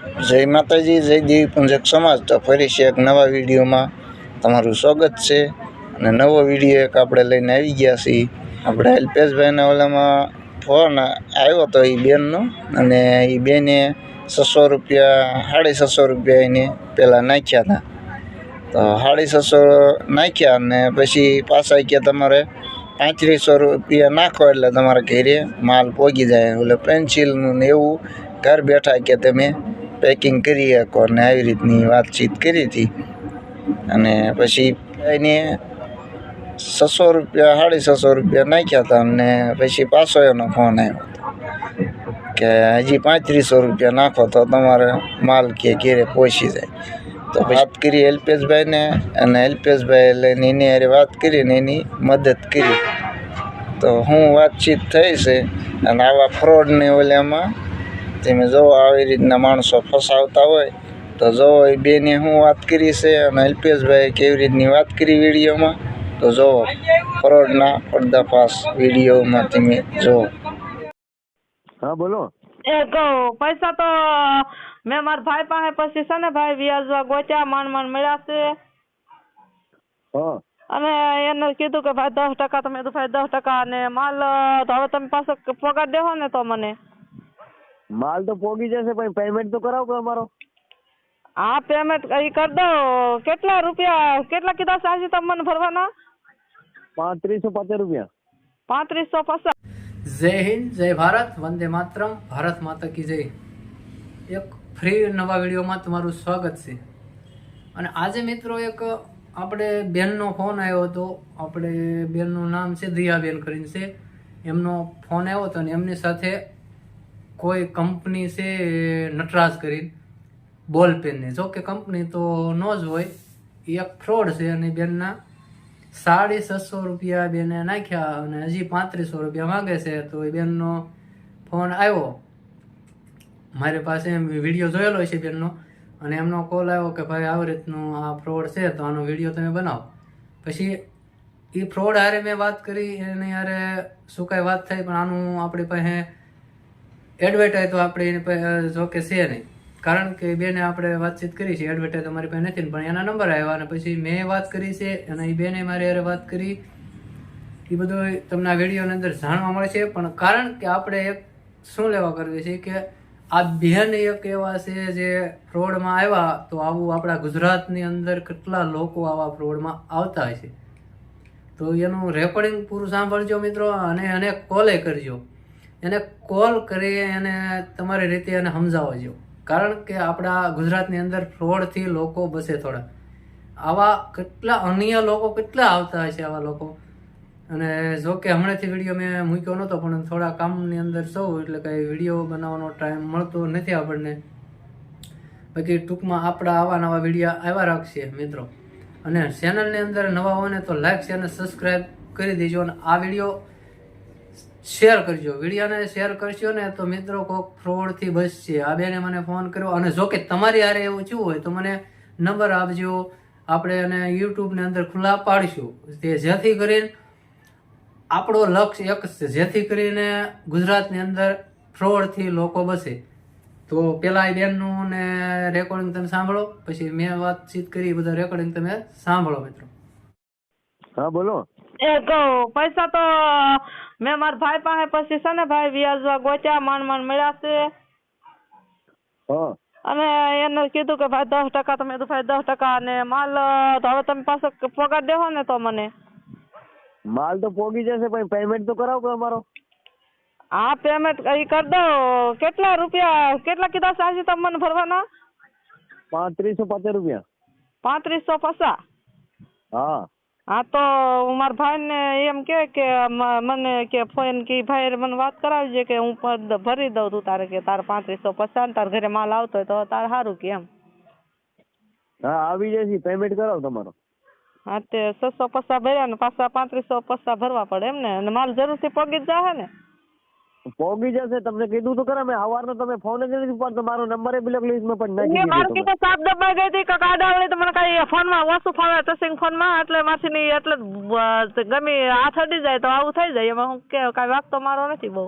જય માતાજી, જય દેવી પૂંજક સમાજ. તો ફરી છે એક નવા વિડીયોમાં. તમારું સ્વાગત છે. અને નવો વીડિયો એક આપણે લઈને આવી ગયા છીએ. આપણે અલ્પેશભાઈના ઓલામાં ફોન આવ્યો હતો એ બેનનો. અને એ બેને છસો રૂપિયા, સાડી છસો રૂપિયા એને પહેલાં નાખ્યા હતા. તો સાડી છસો નાખ્યા અને પછી પાછા કે તમારે પાંત્રીસો રૂપિયા નાખો એટલે તમારા ઘેરે માલ પોગી જાય. એટલે પેન્સિલનું ને એવું ઘર બેઠા કે તમે પેકિંગ કરી શકો ને આવી રીતની વાતચીત કરી હતી. અને પછી એને છસો રૂપિયા સાડી છસો રૂપિયા નાખ્યા હતા અને પછી પાછો એનો ફોન આવ્યો હતો કે હજી પાંત્રીસો રૂપિયા નાખો તો તમારે માલ કે ઘેરે પહોંચી જાય. તો વાત કરી અલ્પેશભાઈને અને અલ્પેશભાઈ લઈને એની હારે વાત કરીને એની મદદ કરી. તો હું વાતચીત થઈ છે અને આવા ફ્રોડને ઓલામાં તમે જો આવી રીતના માણસો ફસાવતા હોય તો જો એ બેને હું વાત કરી છે અને અલ્પેશભાઈ કેવી રીતની વાત કરી વિડીયોમાં તો જો ફરોડના પર્દાફાશ વિડીયોમાં તમે જો. હા બોલો. એ કહું પૈસા તો મેં મારા ભાઈ પાસે પછી છે ને ભાઈ વ્યાજવા ગોચ્યા માન મન મળ્યા છે. અને એને કીધું કે ભાઈ દસ ટકા તમે કીધું ભાઈ દસ ટકા અને માલ તો હવે તમે પાછો પગાર દેહો ને તો મને. માલ તો પોગી જશે પણ પેમેન્ટ તો કરાવો કે અમારો હા પેમેન્ટ એ કરી દો. કેટલા રૂપિયા કેટલા કીધા છે તમને તમે મને ભરવાના? પાંત્રીસો પચાસ રૂપિયા. પાંત્રીસો પચાસ જય હિન્દ જય ભારત વંદે માતરમ ભારત માતા કી જય. એક ફ્રી નવા વિડીયોમાં તમારું સ્વાગત છે. અને આજે મિત્રો એક આપણે બેનનો ફોન આવ્યો હતો. આપણે બેનનું નામ છે દિયાબેન કરીને છે. એમનો ફોન આવ્યો હતો અને એમની સાથે કોઈ કંપની છે નટરાજ કરીને બોલ પેનની. જો કે કંપની તો ન જ હોય, એ એક ફ્રોડ છે અને બેનના સાડી છસો રૂપિયા બેને નાખ્યા અને હજી પાંત્રીસો રૂપિયા માંગે છે. તો એ બેનનો ફોન આવ્યો. મારી પાસે એમ વીડિયો જોયેલો છે બેનનો અને એમનો કોલ આવ્યો કે ભાઈ આવી રીતનું આ ફ્રોડ છે, તો આનો વીડિયો તમે બનાવો. પછી એ ફ્રોડ હારે મેં વાત કરી, એની હારે શું કાંઈ વાત થઈ, પણ આનું આપણી પાસે એડવર્ટાઈઝ તો આપણે એની પાસે જો કે છે નહીં. કારણ કે બેને આપણે વાતચીત કરી છે એડવર્ટાઈઝ અમારી પાસે નથી પણ એના નંબર આવ્યા અને પછી મેં વાત કરી છે અને એ બેને મારી યારે વાત કરી. એ બધું તમને આ વિડીયોની અંદર જાણવા મળે છે, પણ કારણ કે આપણે એક શું લેવા કરવી છે કે આ બેન એક એવા છે જે ફ્રોડમાં આવ્યા, તો આવું આપણા ગુજરાતની અંદર કેટલા લોકો આવા ફ્રોડમાં આવતા હોય છે. તો એનું રેકોર્ડિંગ પૂરું સાંભળજો મિત્રો, અને એને કોલે કરજો. એને કોલ કરી એને તમારી રીતે એને સમજાવજો કારણ કે આપણા ગુજરાતની અંદર ફ્રોડથી લોકો બસે થોડા. આવા કેટલા અન્ય લોકો કેટલા આવતા હશે આવા લોકો? અને જો કે હમણાંથી વીડિયો મેં મૂક્યો નહોતો, પણ થોડા કામની અંદર સૌ, એટલે કંઈ વીડિયો બનાવવાનો ટાઈમ મળતો નથી આપણને. બાકી ટૂંકમાં આપણા આવા નવા વીડિયો આવ્યા રાખશે, મિત્રો. અને ચેનલની અંદર નવા હોય ને તો લાઈક છે અને સબસ્ક્રાઈબ કરી દેજો. અને આ વીડિયો શેર કરજો. વિડીયોને શેર કરશો ને તો મિત્રો કોઈક ફ્રોડથી બચશે. આ બેને મને ફોન કર્યો અને જો કે તમારી હારે એવું થયું હોય તો મને નંબર આપજો. આપણે એને યુટ્યુબની અંદર ખુલ્લા પાડીશું. તે જેથી કરીને આપણો લક્ષ્ય એક છે. જેથી કરીને ગુજરાતની અંદર ફ્રોડથી લોકો બસે તો પેલા એ બેનનું ને રેકોર્ડિંગ તમે સાંભળો. પછી મેં વાતચીત કરી બધા રેકોર્ડિંગ તમે સાંભળો મિત્રો. હા, બોલો. એ કહું પૈસા તો મેં મારા ભાઈ પાસે પછી છે ને ભાઈ વ્યાજ ગોત્યા માંડ માંડ મળ્યા છે. અને એને કીધું કે ભાઈ દસ ટકા તમે કીધું ભાઈ દસ ટકા અને માલ તો હવે તમે પાછો પગાર દેહો ને તો મને. માલ તો પોગી જશે પણ પેમેન્ટ તો કરાવો કે અમારો. હા પેમેન્ટ એ કરી દો. કેટલા રૂપિયા કેટલા કીધા સાજી તમે મને ભરવાના? પાંત્રીસો પચાસ રૂપિયા. પાંત્રીસો પચાસ. હા. હા તો હું મારા ભાઈને એમ કે કે મને કે ફોન કે ભાઈ મને વાત કરાવજે કે હું ભરી દઉં તું તારે કે તારે પાંત્રીસો પચાસ ને તારે ઘરે માલ આવતો હોય તો તારે સારું કે એમ. હા આવી જશે પેમેન્ટ કરાવ તમારો. હા તે છસો પચાસ ભર્યા ને પાછા પાંત્રીસો પચાસ ભરવા પડે એમ ને અને માલ જરૂરથી પગી જ જાહે ને. પોગી જશે તમને કીધું તો ખરા મેં સવારનો તમે ફોન જ નથી ઉપાડતો મારો નંબર એ બ્લેક લિસ્ટમાં પણ નાખી દીધો તમે. કીધું સાપ દબાઈ ગઈ હતી કે કાડા વાળી તો મને કઈ ફોનમાં ઓછું ફાવે ટચિંગ ફોનમાં એટલે માથી ની એટલે ગમે હાથ અડી જાય તો આવું થઈ જાય એમાં હું કે કાંઈ વાગતો મારો નથી બહુ.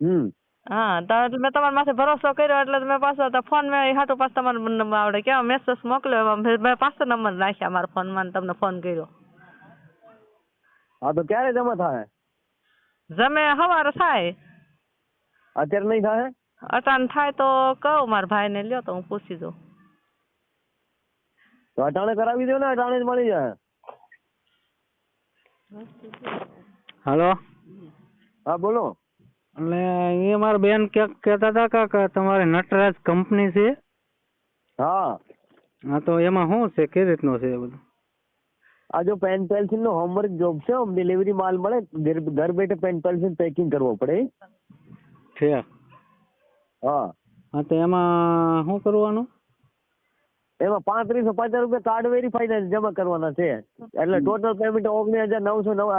હમ. હા તો એટલે મેં તમારા માથે ભરોસો કર્યો એટલે મેં પાછો તો ફોન મેં હાટો પાછો તમારો નંબર આવડે કેવા મેસેજ મોકલ્યો મેં પાછો નંબર નાખ્યા મારા ફોનમાં માં તમને ફોન કર્યો. હા તો ક્યારે જમા થાય જમે સવારે થાય. અત્યારે નહીં થાય? અટાણ થાય તો કહું મારા ભાઈને લ્યો તો હું પૂછી દઉં તો અટાણે કરાવી દો ને અટાણે જ મળી જાય. હાલો? હા બોલો. એટલે એ મારા બેન કે કહેતા હતા કે- તમારી તમારે નટરાજ કંપની છે? હા. હા તો એમાં શું છે? કેવી રીતનું છે એ બધું? આ જો પેન પેન્સિલ નો હોમવર્ક જોબ છે હોમ ડિલિવરી માલ મળે ઘર બેઠે પેન પેન્સિલ પેકિંગ કરવો પડે. છે હા. હા તો એમાં શું કરવાનું? એમાં પાંત્રીસો પચાસ રૂપિયા કાર્ડ વેરીફાઈ જમા કરવાના છે. એટલે ટોટલ પેમેન્ટ ઓગણીસ હજાર નવસો નવ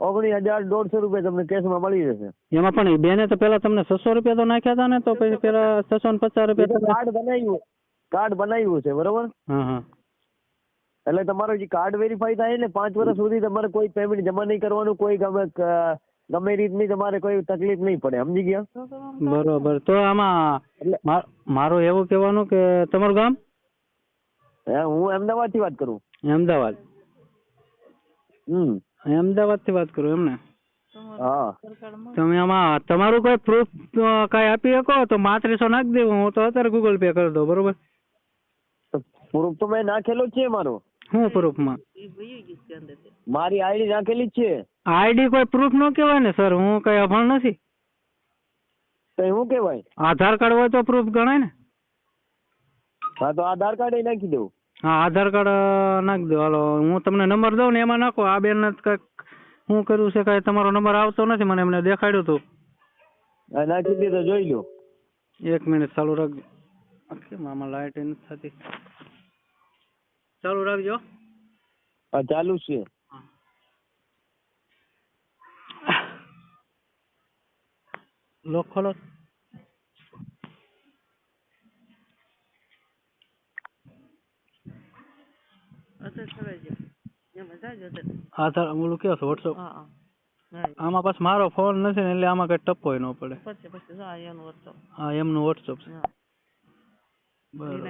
ઓગણીસ હજાર દોઢસો રૂપિયા તમને કેશમાં મળી જશે. એમાં પણ બેને તો પેલા તમને છસો રૂપિયા તો નાખ્યા હતા ને તો પછી પેલા છસો ને પચાસ રૂપિયા કાર્ડ બનાવ્યું કાર્ડ બનાવ્યું છે બરોબર? હા હા. એટલે તમારો જે કાર્ડ વેરીફાઈ થાય એટલે પાંચ વર્ષ સુધી તમારે કોઈ પેમેન્ટ જમા નહીં કરવાનું કોઈ ગમે ગમે રીતની તમારે કોઈ તકલીફ નહીં પડે. સમજી ગયા? બરોબર. તો આમાં મારો એવું કહેવાનું કે તમારું ગામ? હું અમદાવાદથી વાત કરું. અમદાવાદ. હમ. અમદાવાદથી વાત કરું એમને? હા. તમે આમાં તમારું કોઈ પ્રૂફ કઈ આપી શકો? તો માત્રીસો નાખી દેવું. હું તો અત્યારે ગૂગલ પે કરી દઉં. બરોબર? પ્રૂફ તો મેં નાખેલો છે મારો. શું પ્રૂફમાં? મારી આઈડી નાખેલી જ છે. આઈડી કોઈ પ્રૂફ ન કહેવાય ને સર હું કઈ અભણ નથી. તો શું કહેવાય? આધાર કાર્ડ હોય તો પ્રૂફ ગણાય ને? હા તો આધાર કાર્ડ એ નાખી દઉં. હા આધાર કાર્ડ નાખી દો. હાલો હું તમને નંબર દઉં ને એમાં નાખો. આ બેન કંઈક શું કર્યું છે કાંઈ? તમારો નંબર આવતો નથી મને એમને દેખાડ્યો હતું હા નાખી દીધો જોઈ લો. એક મિનિટ ચાલુ રાખજો. કેમ આમાં લાઇટ નથી થતી. ચાલુ રાખજો. હા ચાલુ છે. લોક ખોલો. સર ઓલું કયો છે વોટ્સઅપ હા હા. આમાં પાછું મારો ફોન નથી ને એટલે આમાં કઈ ટપોય ન પડે. પછી પછી જો આ એનું વોટ્સઅપ હા એમનું વોટ્સઅપ છે. હા. બરોબર.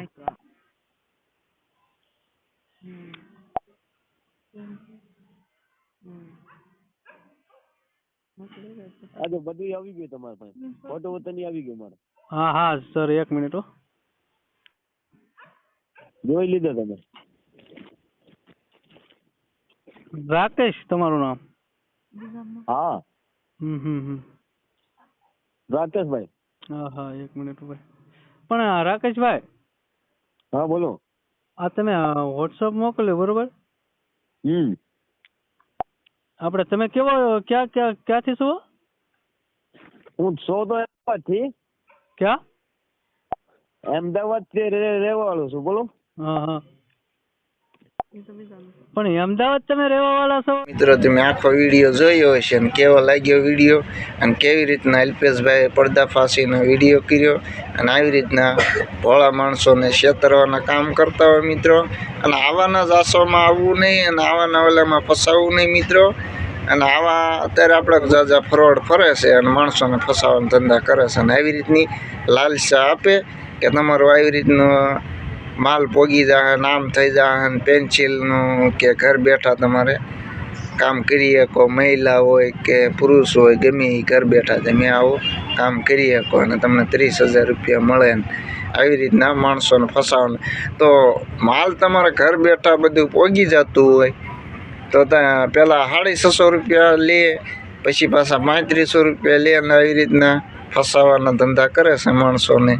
હા તો બધું આવી ગયું તમારા પાસે. ફોટો વતન આવી ગયો મારો. હા હા સર એક મિનિટ હો. જોઈ લીધો તમે. રાકેશ તમારું નામ? હા. હમ રાકેશભાઈ. હા હા એક મિનિટ ભાઈ. પણ રાકેશભાઈ. હા બોલો. આ તમે વોટ્સઅપ મોકલ્યો બરોબર? હમ. આપણે તમે કેવો ક્યાં ક્યાં ક્યાંથી છો? હું છો તો અમદાવાદથી ક્યાં? અમદાવાદથી રે- છું બોલો. હા હા. પણ અમદાવાદ તમે રહેવા વાળા છો. મિત્રો તમે આખો વીડિયો જોયો હશે અને કેવો લાગ્યો વીડિયો? અને કેવી રીતના અલ્પેશભાઈએ પર્દાફાશીનો વીડિયો કર્યો? અને આવી રીતના ભોળા માણસોને છેતરવાના કામ કરતા હોય મિત્રો? અને આવાના જાસોમાં આવવું નહીં અને આવાના ઓલામાં ફસાવવું નહીં મિત્રો? અને આવા અત્યારે આપણે જાજા ફ્રોડ ફરે છે અને માણસોને ફસાવાના ધંધા કરે છે અને આવી રીતની લાલસા આપે કે તમારું આવી રીતનું માલ પોગી જાય નામ થઈ જાય પેન્સિલનું કે ઘર બેઠા તમારે કામ કરી શકો મહિલા હોય કે પુરુષ હોય, ગમે એ ઘર બેઠા તમે આવું, કામ કરી શકો અને તમને ત્રીસ હજાર રૂપિયા મળે ને આવી રીતના માણસોને ફસાવાનું. તો માલ તમારે ઘર બેઠા બધું પોગી જતું હોય તો ત્યાં પહેલાં સાડી છસો રૂપિયા લે, પછી પાછા પાંત્રીસો રૂપિયા લે અને આવી રીતના ફસાવાના ધંધા કરે છે માણસોને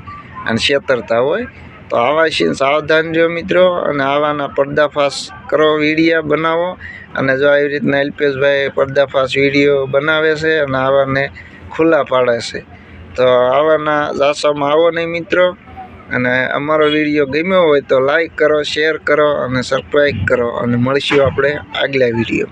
અને છેતરતા હોય. તો આવા સાવધાન જો મિત્રો અને આવાના પડદાફાશ કરો, વિડીયા બનાવો અને જો આવી રીતના અલ્પેશભાઈ પડદાફાશ વીડિયો બનાવે છે અને આવાને ખુલ્લા પાડે છે. તો આવાના જાસામાં આવો નહીં મિત્રો. અને અમારો વીડિયો ગમ્યો હોય તો લાઈક કરો શેર કરો અને સબસ્ક્રાઈબ કરો. અને મળીશું આપણે આગલા વીડિયો